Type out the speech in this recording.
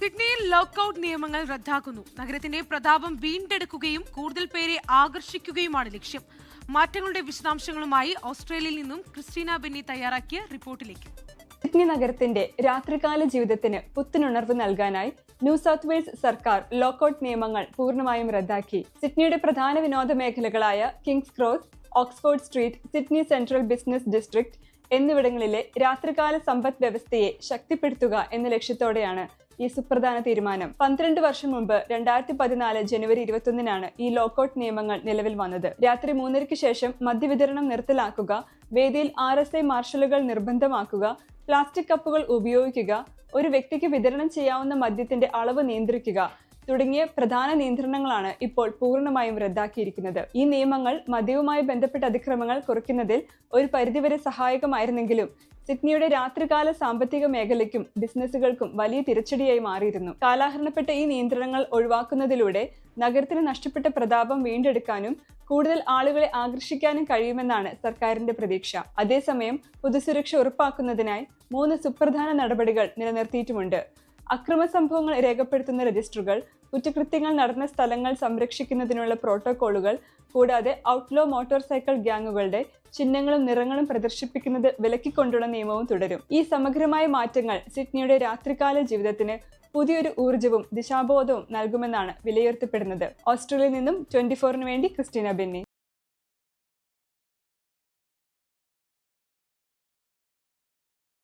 സിഡ്നിയിൽ ലോക്ക്ഔട്ട് നിയമങ്ങൾ റദ്ദാക്കുന്നു. നഗരത്തിന്റെ പ്രതാപം വീണ്ടെടുക്കുകയും കൂടുതൽ പേരെ ആകർഷിക്കുകയുമാണ് ലക്ഷ്യം. മാറ്റങ്ങളുടെ വിശദാംശങ്ങളുമായി ഓസ്ട്രേലിയയിൽ നിന്നും ക്രിസ്റ്റീന ബെന്നി തയ്യാറാക്കിയ റിപ്പോർട്ടിലേക്ക്. സിഡ്നി നഗരത്തിന്റെ രാത്രികാല ജീവിതത്തിന് പുത്തനുണർവ് നൽകാനായി ന്യൂ സൗത്ത് വെയിൽസ് സർക്കാർ ലോക്ക്ഔട്ട് നിയമങ്ങൾ പൂർണമായും റദ്ദാക്കി. സിഡ്നിയുടെ പ്രധാന വിനോദ മേഖലകളായ Kings Cross Oxford Street Sydney Central Business District എന്നിവിടങ്ങളിലെ രാത്രികാല സമ്പദ് വ്യവസ്ഥയെ ശക്തിപ്പെടുത്തുക എന്ന ലക്ഷ്യത്തോടെയാണ് ഈ സുപ്രധാന തീരുമാനം. പന്ത്രണ്ട് വർഷം മുമ്പ് രണ്ടായിരത്തി പതിനാല് ജനുവരി ഇരുപത്തൊന്നിനാണ് ഈ ലോക്കൌട്ട് നിയമങ്ങൾ നിലവിൽ വന്നത്. രാത്രി മൂന്നരയ്ക്ക് ശേഷം മദ്യവിതരണം നിർത്തലാക്കുക വേദിയിൽ ആർ എസ് ഐ മാർഷലുകൾ നിർബന്ധമാക്കുക പ്ലാസ്റ്റിക് കപ്പുകൾ ഉപയോഗിക്കുക ഒരു വ്യക്തിക്ക് വിതരണം ചെയ്യാവുന്ന മദ്യത്തിന്റെ അളവ് നിയന്ത്രിക്കുക തുടങ്ങിയ പ്രധാന നിയന്ത്രണങ്ങളാണ് ഇപ്പോൾ പൂർണമായും റദ്ദാക്കിയിരിക്കുന്നത്. ഈ നിയമങ്ങൾ മദ്യവുമായി ബന്ധപ്പെട്ട അതിക്രമങ്ങൾ കുറയ്ക്കുന്നതിൽ ഒരു പരിധിവരെ സഹായകമായിരുന്നെങ്കിലും സിഡ്നിയുടെ രാത്രികാല സാമ്പത്തിക മേഖലയ്ക്കും ബിസിനസ്സുകൾക്കും വലിയ തിരച്ചടിയായി മാറിയിരുന്നു. കാലാഹരണപ്പെട്ട ഈ നിയന്ത്രണങ്ങൾ ഒഴിവാക്കുന്നതിലൂടെ നഗരത്തിന് നഷ്ടപ്പെട്ട പ്രതാപം വീണ്ടെടുക്കാനും കൂടുതൽ ആളുകളെ ആകർഷിക്കാനും കഴിയുമെന്നാണ് സർക്കാരിന്റെ പ്രതീക്ഷ. അതേസമയം പൊതുസുരക്ഷ ഉറപ്പാക്കുന്നതിനായി മൂന്ന് സുപ്രധാന നടപടികൾ നിലനിർത്തിയിട്ടുമുണ്ട്. അക്രമ സംഭവങ്ങൾ രേഖപ്പെടുത്തുന്ന രജിസ്റ്ററുകൾ കുറ്റകൃത്യങ്ങൾ നടന്ന സ്ഥലങ്ങൾ സംരക്ഷിക്കുന്നതിനുള്ള പ്രോട്ടോകോളുകൾ കൂടാതെ ഔട്ട്ലോ മോട്ടോർ സൈക്കിൾ ഗ്യാങ്ങുകളുടെ ചിഹ്നങ്ങളും നിറങ്ങളും പ്രദർശിപ്പിക്കുന്നത് വിലക്കിക്കൊണ്ടുള്ള നിയമവും തുടരും. ഈ സമഗ്രമായ മാറ്റങ്ങൾ സിഡ്നിയുടെ രാത്രികാല ജീവിതത്തിന് പുതിയൊരു ഊർജവും ദിശാബോധവും നൽകുമെന്നാണ് വിലയിരുത്തപ്പെടുന്നത്. ഓസ്ട്രേലിയയിൽ നിന്നും ട്വന്റി ഫോറിന് വേണ്ടി ക്രിസ്റ്റീന ബെന്നി.